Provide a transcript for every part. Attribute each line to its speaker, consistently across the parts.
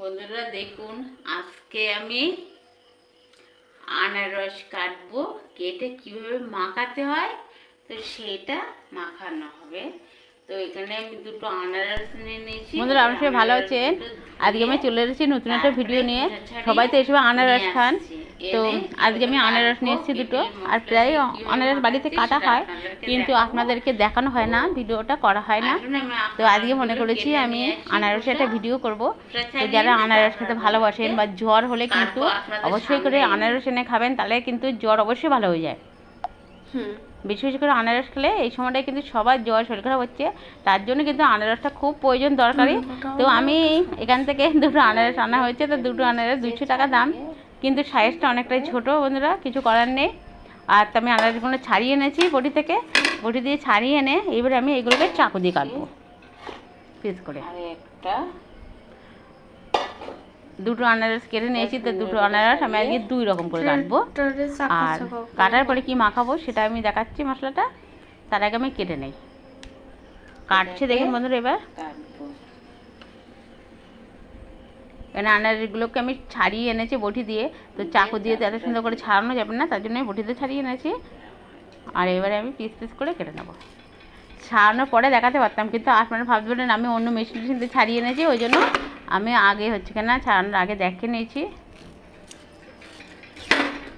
Speaker 1: বন্ধুরা দেখুন আজকে আমি আনারস কাটবো। কেটে কীভাবে মাখাতে হয় তো সেটা মাখানো হবে। তো এখানে আমি দুটো আনারস নিয়ে নিয়েছি।
Speaker 2: বন্ধুরা আপনার সবাই ভালো আছেন? আজকে আমি চলে এসেছি নতুন একটা ভিডিও নিয়ে। সবাই তো এসব আনারস খান। তো আজকে আমি আনারস নিয়ে এসেছি দুটো। আর প্রায় আনারস বাড়িতে কাটা হয় কিন্তু আপনাদেরকে দেখানো হয় না ভিডিওটা করা হয় না। তো আজকে মনে করেছি আমি আনারসের একটা ভিডিও করব। তো যারা আনারস খেতে ভালোবাসেন বা জ্বর হলে কিন্তু অবশ্যই করে আনারস এনে খাবেন তাহলে কিন্তু জ্বর অবশ্যই ভালো হয়ে যায়। বিশেষ করে আনারস খেলে এই সময়টায় কিন্তু সবার জ্বর শরীর খারাপ হচ্ছে। তার জন্য কিন্তু আনারসটা খুব প্রয়োজন দরকারি। তো আমি এখান থেকে দুটো আনারস আনা হয়েছে তো দুটো আনারস দুশো টাকা দাম। কিন্তু সাইজটা অনেকটাই ছোট বন্ধুরা কিছু করার নেই। আর তো আমি আনারসগুলো ছাড়িয়ে এনেছি বটি থেকে। বটি দিয়ে ছাড়িয়ে এনে এবারে আমি এগুলোকে চাকু দিয়ে কাটবো। পিস করে।
Speaker 1: একটা।
Speaker 2: দুটো আনারস কেটে নিয়েছি তো দুটো আনারস আমি আজকে দুই রকম করে কাটবো। আর কাটার পরে কি মাখাবো সেটা আমি দেখাচ্ছি মশলাটা। তার আগে আমি কেটে নেই। কাটছে দেখুন বন্ধুরা এবার। এখানে আনারগুলোকে আমি ছাড়িয়ে এনেছি বটি দিয়ে। তো চাকু দিয়ে এত সুন্দর করে ছাড়ানো যাবে না, তার জন্য আমি বটিতে ছাড়িয়ে এনেছি। আর এবারে আমি পিস পিস করে কেটে নেব। ছাড়ানোর পরে দেখাতে পারতাম, কিন্তু আপনারা ভাববেন আমি অন্য মেশিন টেশিন দিয়ে ছাড়িয়ে এনেছি, ওই জন্য আমি আগে হচ্ছে কিনা ছাড়ানোর আগে দেখে নিয়েছি।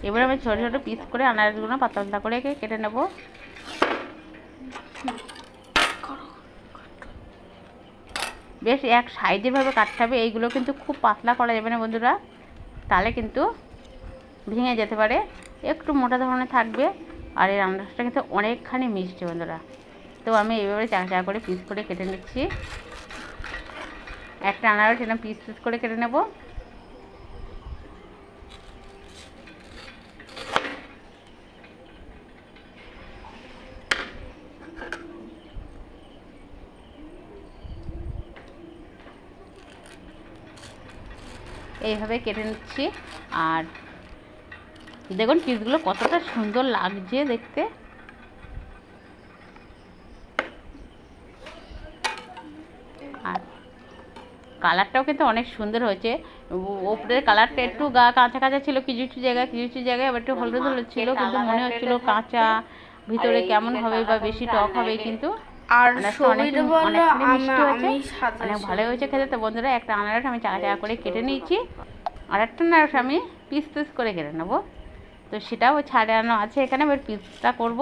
Speaker 2: এবারে আমি ছোটো ছোটো পিস করে আনারসগুলো পাতলা পাতলা করে কেটে নেব। বেশ এক সাইডেরভাবে কাটতে হবে। এইগুলো কিন্তু খুব পাতলা করা যাবে না বন্ধুরা। তাহলে কিন্তু ভেঙে যেতে পারে। একটু মোটা ধরনের থাকবে আর এই রান্নাটা কিন্তু অনেকখানি মিষ্টি বন্ধুরা। তো আমি এইভাবে চা চা করে পিস করে কেটে নিচ্ছি। একটা আনারস এটা পিস পিস করে কেটে নেব। এইভাবে কেটে নিচ্ছি। আর দেখুন পিসগুলো কতটা সুন্দর লাগছে দেখতে। আর কালারটাও কিন্তু অনেক সুন্দর হয়েছে। ওপরের কালারটা একটু গা কাঁচা কাঁচা ছিল, কিছু কিছু জায়গায়, কিছু কিছু জায়গায় একটু হলুদ হলুদ ছিল, কিন্তু মনে হচ্ছিল কাঁচা। ভিতরে কেমন হবে বা বেশি টক হবে কিন্তু
Speaker 3: আর
Speaker 2: আনারসটা অনেক মিষ্টি হয়েছে।
Speaker 3: আমি
Speaker 2: অনেক ভালো হয়েছে খেতে। তো বন্ধুরা একটা আনারস আমি চাকা চাকা করে কেটে নিয়েছি। আর একটা আনারস আমি পিস পিস করে কেটে নেব। তো সেটাও ছাড়ানো আছে এখানে এবার পিসটা করব।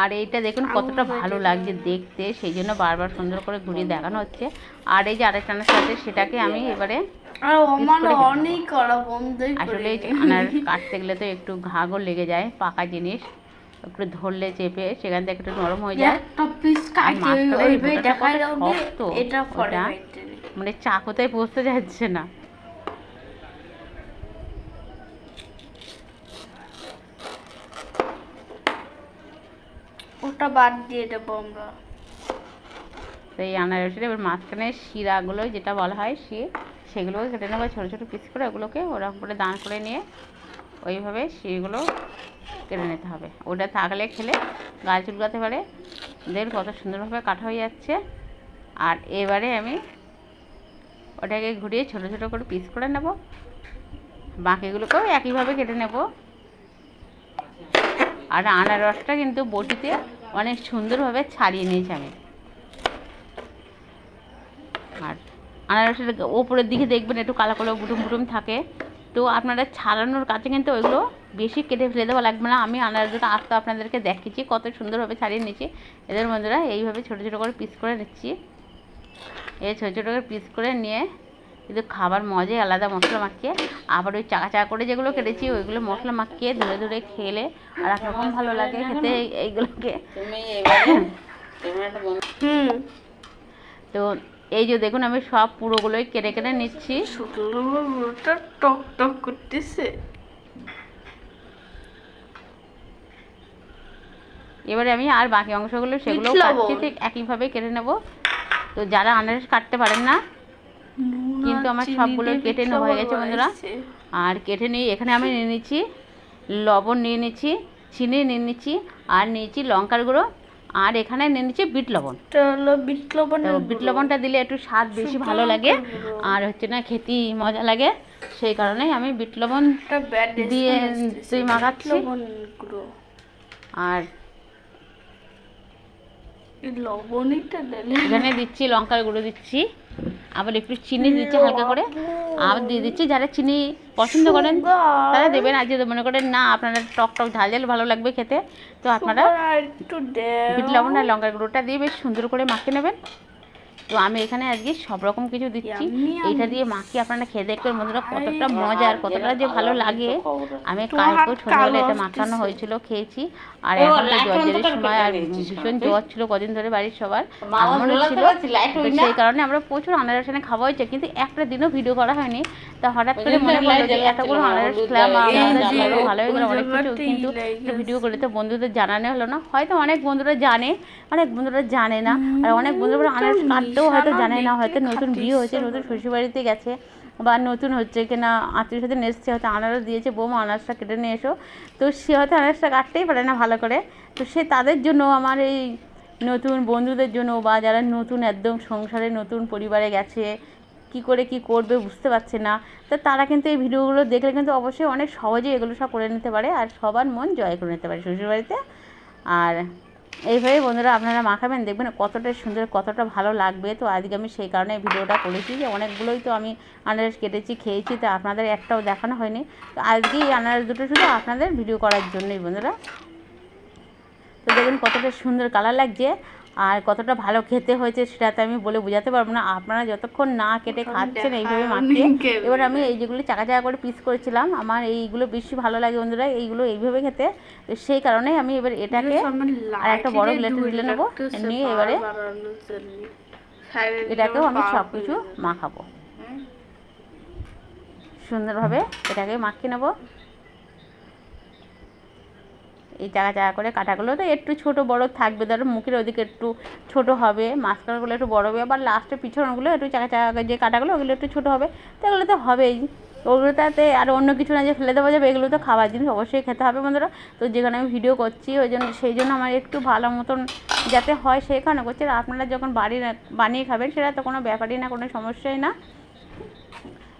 Speaker 2: আর এইটা দেখুন কতটা ভালো লাগছে দেখতে সেই জন্য বারবার সুন্দর করে ঘুরিয়ে দেখানো হচ্ছে। আর এই যে আরেকটা আছে সেটাকে আমি এবারে আসলে এই যে কাটতে গেলে তো একটু ঘাগর লেগে যায় পাকা জিনিস। একটু ধরলে চেপে সেখান থেকে একটু নরম হয়ে যায়।
Speaker 3: একটা পিস কাটি
Speaker 2: যাচ্ছে
Speaker 3: ওই
Speaker 2: এই
Speaker 3: ওই
Speaker 2: বোটাটা
Speaker 3: দেখাই
Speaker 2: কত
Speaker 3: দাও
Speaker 2: শক্ত,
Speaker 3: এটা পরে
Speaker 2: ওটা।
Speaker 3: বাইটে নে।
Speaker 2: মানে চাকুতায় বসতে যাচ্ছে না
Speaker 3: ওটা বাদ দিয়ে দেবো আমরা।
Speaker 2: তো এই আনারসের এবার মাঝখানে শিরাগুলো যেটা বলা হয় শির সেগুলোকে কেটে নেব ছোটো ছোটো পিস করে, ওগুলোকে ওরকম করে দান করে নিয়ে ওইভাবে শিরগুলো কেটে নিতে হবে। ওটা থাকলে খেলে গাল চুলকাতে পারে। দেখুন কত সুন্দরভাবে কাটা হয়ে যাচ্ছে। আর এবারে আমি ওটাকে ঘুরিয়ে ছোটো ছোটো করে পিস করে নেব। বাকিগুলোকেও একইভাবে কেটে নেব। আর আনারসটা কিন্তু বটিতে অনেক সুন্দরভাবে ছাড়িয়ে নিয়েছি আমি। আর আনারসের ওপরের দিকে দেখবেন একটু কালো কালো বুটুম বুটুম থাকে। তো আপনারা ছাড়ানোর কাছে কিন্তু ওইগুলো বেশি কেটে ফেলে দেওয়া লাগবে না। আমি আনারসটা আস্তে আপনাদেরকে দেখিয়েছি, কত সুন্দরভাবে ছাড়িয়ে নিয়েছি। এদের বন্ধুরা এইভাবে ছোটো ছোটো করে পিস করে নিচ্ছি। এই ছোটো ছোটো করে পিস করে নিয়ে কিন্তু খাবার মজাই আলাদা মশলা মাখিয়ে। আবার ওই চাকা চাকা করে যেগুলো কেটেছি ওইগুলো মশলা মাখিয়ে ধরে ধরে খেলে। আর একরকম ভালো লাগে খেতে এইগুলোকে।
Speaker 3: হুম।
Speaker 2: তো এই যে দেখুন আমি সব পুরোগুলোই কেটে কেটে নিচ্ছি।
Speaker 3: টক টক করতেছে।
Speaker 2: এবারে আমি আর বাকি অংশগুলো সেগুলো কাটছি। ঠিক একইভাবে কেটে নেব। তো যারা আনারস কাটতে পারেন না কিন্তু আমার সবগুলো কেটে নেওয়া হয়ে গেছে বন্ধুরা। আর কেটে নিয়ে এখানে আমি নিয়ে নিচ্ছি লবণ নিয়ে নিচ্ছি চিনি নিয়ে নিচ্ছি আর নিয়েছি লঙ্কার গুঁড়ো। আর এখানে নিয়ে নিচ্ছি বিট লবণ।
Speaker 3: বিট লবণ
Speaker 2: বিট লবণটা দিলে একটু স্বাদ বেশি ভালো লাগে। আর হচ্ছে না খেতে মজা লাগে। সেই কারণেই আমি বিট লবণ দিয়ে তুই মাখাচ্ছি।
Speaker 3: লবণ গুঁড়ো।
Speaker 2: আর
Speaker 3: দিলে।
Speaker 2: এখানে দিচ্ছি লঙ্কার গুঁড়ো দিচ্ছি। আবার একটু চিনি দিচ্ছি হালকা করে। আবার দিয়ে দিচ্ছি যারা চিনি পছন্দ করেন তারা দেবেন। আর যদি মনে করেন না আপনারা টক টক ঝাল ঝাল ভালো লাগবে খেতে তো আপনারা
Speaker 3: একটু
Speaker 2: লবণ আর লঙ্কার গুঁড়োটা দিয়ে বেশ সুন্দর করে মাখিয়ে নেবেন। তো আমি এখানে আজকে সব রকম কিছু দিচ্ছি। এটা দিয়ে মাকে আপনারা খেয়ে দেখবেন বন্ধুরা কতটা মজা আর কতটা যে ভালো লাগে। আমি কালকে সন্ধ্যাবেলা এটা মাখানো হয়েছিল খেয়েছি। আর এখন তো জ্বর জ্বরের সময় আর ভীষণ জ্বর ছিল কদিন ধরে বাড়ির সবার। আমারও ছিল? সেই কারণে আমরা প্রচুর আনারসানে খাওয়া হয়েছে কিন্তু একটা দিনও ভিডিও করা হয়নি। তা হঠাৎ করে মনে পড়ল যে এতগুলো আনারস খেলাম আমাদের
Speaker 1: জ্বালালো।
Speaker 2: ভালো হয়ে গেলো অনেক কিছু কিন্তু ভিডিও করলে তো বন্ধুদের জানানো হলো না। হয়তো অনেক বন্ধুরা জানে অনেক বন্ধুরা জানে না। আর অনেক বন্ধুরা আনারস কাটতেও হয়তো জানে না হয়তো নতুন বিয়ে হয়েছে নতুন শ্বশুরবাড়িতে গেছে বা নতুন হচ্ছে কিনা আত্মীয় সাথে এসছে হয়তো আনারস দিয়েছে বৌমা আনারসটা কেটে নিয়ে এসো। তো সে হয়তো আনারসটা কাটতেই পারে না ভালো করে। তো সে তাদের জন্য আমার এই নতুন বন্ধুদের জন্য বা যারা নতুন একদম সংসারে নতুন পরিবারে গেছে কি করে কি করবে বুঝতে পারছে না। তো তারা কিন্তু এই ভিডিওগুলো দেখলে কিন্তু অবশ্যই অনেক সহজেই এগুলো সব করে নিতে পারে আর সবার মন জয় করে নিতে পারে শ্বশুরবাড়িতে। আর এইভাবে বন্ধুরা আপনারা মাখাবেন, দেখবেন কতটা সুন্দর, কতটা ভালো লাগবে। তো আজকে আমি সেই কারণে ভিডিওটা করেছি যে অনেকগুলোই তো আমি আনারস কেটেছি, খেয়েছি, তো আপনাদের একটাও দেখানো হয়নি। তো আজকে এই আনারস দুটো শুধু আপনাদের ভিডিও করার জন্যই বন্ধুরা। তো দেখবেন কতটা সুন্দর কালার লাগছে। আর কতটা ভালো খেতে হয়েছে সেটা তো আমি বলে বোঝাতে পারব না। আপনারা যতক্ষণ না কেটে খাচ্ছেন এইভাবে মাখিয়ে এবার আমি এই যেগুলো চাকা চাকা করে পিস করেছিলাম। আমার এইগুলো বেশি ভালো লাগে বন্ধুরা এইগুলো এইভাবে খেতে। তো সেই কারণে আমি এবার এটাকে আর একটা বড় প্লেটে ঢেলে নেব নিয়ে এবারে এটাকেও আমি সব কিছু মাখাবো। সুন্দরভাবে এটাকে মাখিয়ে নেব। এই চাকা চাকা করে কাটাগুলো তো একটু ছোট বড় থাকবে, ধরো মুখের ওদিকে একটু ছোট হবে, মাঝখানগুলো একটু বড় হবে, আবার লাস্টে পিছনগুলো একটু চাকা চাকা যে কাটাগুলো ওগুলো একটু ছোট হবে, তো এগুলো তো হবেই। ওগুলোতে আর অন্য কিছু না যে ফেলে দেওয়া যাবে, এগুলো তো খাবার জিনিস অবশ্যই খেতে হবে বন্ধুরা। তো যেখানে আমি ভিডিও করছি, ওই জন্য সেই জন্য আমার একটু ভালো মতন যাতে হয় কারণে করছি। আর আপনারা যখন বাড়ি বানিয়ে খাবেন, সেটা তো কোনো ব্যাপারই না, কোনো সমস্যাই না।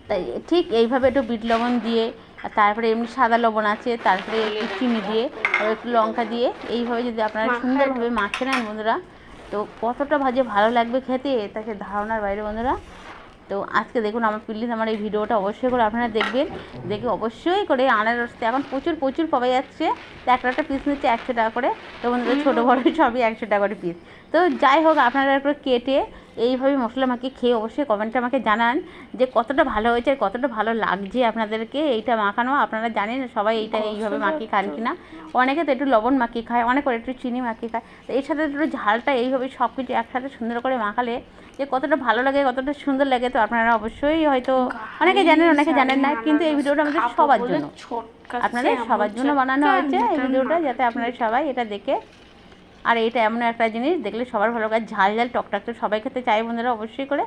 Speaker 2: তাই ঠিক এইভাবে একটু বিট লবণ দিয়ে আর তারপরে এমনি সাদা লবণ আছে তারপরে একটু চিনি দিয়ে আর একটু লঙ্কা দিয়ে। এইভাবে যদি আপনারা সুন্দরভাবে মাখে নেন বন্ধুরা তো কতটা ভাজে ভালো লাগবে খেতে তাকে ধারণার বাইরে বন্ধুরা। তো আজকে দেখুন আমার প্লিজ আমার এই ভিডিওটা অবশ্যই করে আপনারা দেখবেন। দেখে অবশ্যই করে আনারস তো এখন প্রচুর প্রচুর পাওয়া যাচ্ছে। তো একটা একটা পিস নিচ্ছে একশো টাকা করে। তো বন্ধুরা ছোটো বড়ো সবই একশো টাকা করে পিস তো যাই হোক আপনারা একটু কেটে এইভাবে মশলা মাখিয়ে খেয়ে অবশ্যই কমেন্টে আমাকে জানান যে কতটা ভালো হয়েছে আর কতটা ভালো লাগছে আপনাদেরকে এইটা মাখানো। আপনারা জানেন সবাই এইটা এইভাবে মাখিয়ে খান কি না অনেকে তো একটু লবণ মাখিয়ে খায় অনেকে একটু চিনি মাখিয়ে খায়। তো এর সাথে একটু ঝালটা এইভাবে সব কিছু একসাথে সুন্দর করে মাখালে যে কতটা ভালো লাগে কতটা সুন্দর লাগে তো আপনারা অবশ্যই হয়তো অনেকে জানেন অনেকে জানেন না কিন্তু এই ভিডিওটা আমাদের সবার জন্য। আপনাদের সবার জন্য বানানো হয়েছে এই ভিডিওটা যাতে আপনারা সবাই এটা দেখে আর এটা এমন একটা জিনিস দেখলে সবার ভালো লাগে ঝাল ঝাল টকটক তো সবাই খেতে চায় বন্ধুরা অবশ্যই করে।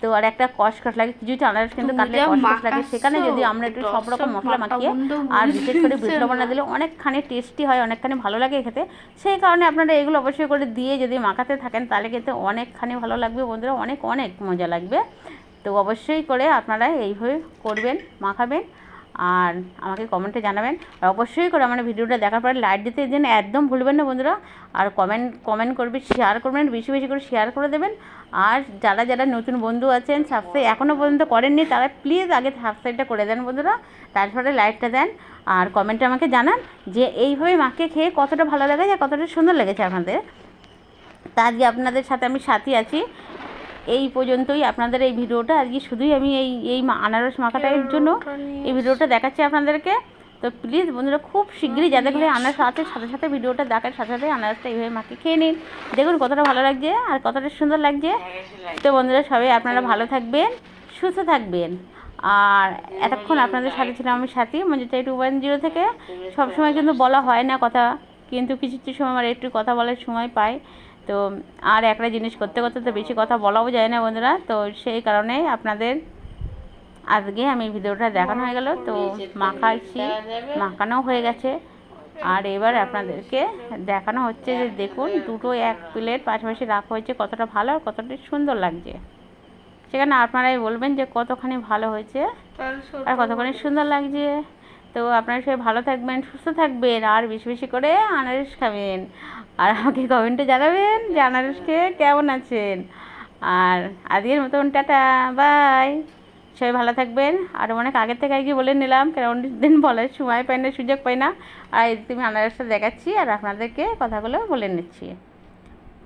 Speaker 2: তো আর একটা কষকস লাগে কিছু আনারস কিন্তু কাটলে কষকস লাগে সেখানে যদি আমরা একটু সব রকম মশলা মাখিয়ে আর বিশেষ করে বিট লবণ না। দিলে অনেকখানি টেস্টি হয় অনেকখানি ভালো লাগে খেতে। সেই কারণে আপনারা এগুলো অবশ্যই করে দিয়ে যদি মাখাতে থাকেন তাহলে খেতে অনেকখানি ভালো লাগবে বন্ধুরা অনেক অনেক মজা লাগবে। তো অবশ্যই করে আপনারা এইভাবে করবেন মাখাবেন। আর আমাকে কমেন্টে জানাবেন। আর অবশ্যই করে আমার ভিডিওটা দেখার পরে লাইক দিতে যেন একদম ভুলবেন না বন্ধুরা। আর কমেন্ট কমেন্ট করবে শেয়ার করবেন, বেশি বেশি করে শেয়ার করে দেবেন। আর যারা যারা নতুন বন্ধু আছেন সাবস্ক্রাইব এখনও পর্যন্ত করেননি, তারা প্লিজ আগে সাবস্ক্রাইবটা করে দেন বন্ধুরা। তারপরে লাইকটা দেন আর কমেন্টে আমাকে জানান যে এইভাবে মাকে খেয়ে কতটা ভালো লেগেছে আর কতটা সুন্দর লেগেছে আপনাদের তা আজকে আপনাদের সাথে আমি সাথী আছি। এই পর্যন্তই আপনাদের এই ভিডিওটা। আজকে শুধুই আমি এই এই মা- আনারস মাখাটার জন্য এই ভিডিওটা দেখাচ্ছি আপনাদেরকে। তো প্লিজ বন্ধুরা খুব শীঘ্রই যাদের ঘরে আনারস আছে সাথে সাথে ভিডিওটা দেখার সাথে সাথে আনারসটা এইভাবে মাখিয়ে খেয়ে নিন। দেখুন কতটা ভালো লাগছে আর কতটা সুন্দর লাগছে। তো বন্ধুরা সবাই আপনারা ভালো থাকবেন সুস্থ থাকবেন। আর এতক্ষণ আপনাদের সাথে ছিলাম আমি সাথী মঞ্জুতা টু ওয়ান জিরো থেকে। সবসময় কিন্তু বলা হয় না কথা কিন্তু কিছু কিছু সময় আমার একটু কথা বলার সময় পাই। তো আর একটা জিনিস করতে করতে তো বেশি কথা বলাও যায় না বন্ধুরা। তো সেই কারণে আপনাদের আজকে আমি ভিডিওটা দেখানো হয়ে গেল। তো মাখাইছি মাখানো হয়ে গেছে। আর এবার আপনাদেরকে দেখানো হচ্ছে যে দেখুন দুটো এক প্লেট পাশাপাশি রাখা হয়েছে কতটা ভালো আর কতটা সুন্দর লাগছে। সেখানে আপনারাই বলবেন যে কতখানি ভালো হয়েছে আর কতখানি সুন্দর লাগছে। তো আপনারা সবাই ভালো থাকবেন, সুস্থ থাকবেন, আর বেশি বেশি করে আনারস খাবেন। আর আমাকে কমেন্টে জানাবেন যে আনারস খেয়ে কেমন আছেন। আর আজকের মতন টাটা, বাই। সবাই ভালো থাকবেন। আর অনেক আগের থেকে আগে বলে নিলাম, কারণ অনেক দিন বলার সময় পাই না, সুযোগ পাই না। আর তুমি আনারসটা দেখাচ্ছি, আর আপনাদেরকে কথাগুলো বলে নিচ্ছি।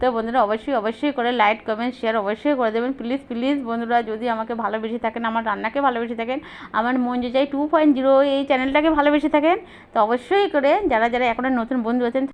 Speaker 2: তো বন্ধুরা অবশ্যই অবশ্যই করে লাইক কমেন্ট শেয়ার অবশ্যই করে দেবেন। প্লিজ প্লিজ বন্ধুরা যদি আমাকে ভালোবেসে থাকেন, আমার রান্নাকে ভালোবেসে থাকেন, আমার মন যে চাই টু পয়েন্ট জিরো এই চ্যানেলটাকে ভালোবেসে থাকেন, তো অবশ্যই করে যারা যারা এখনও নতুন বন্ধু আছেন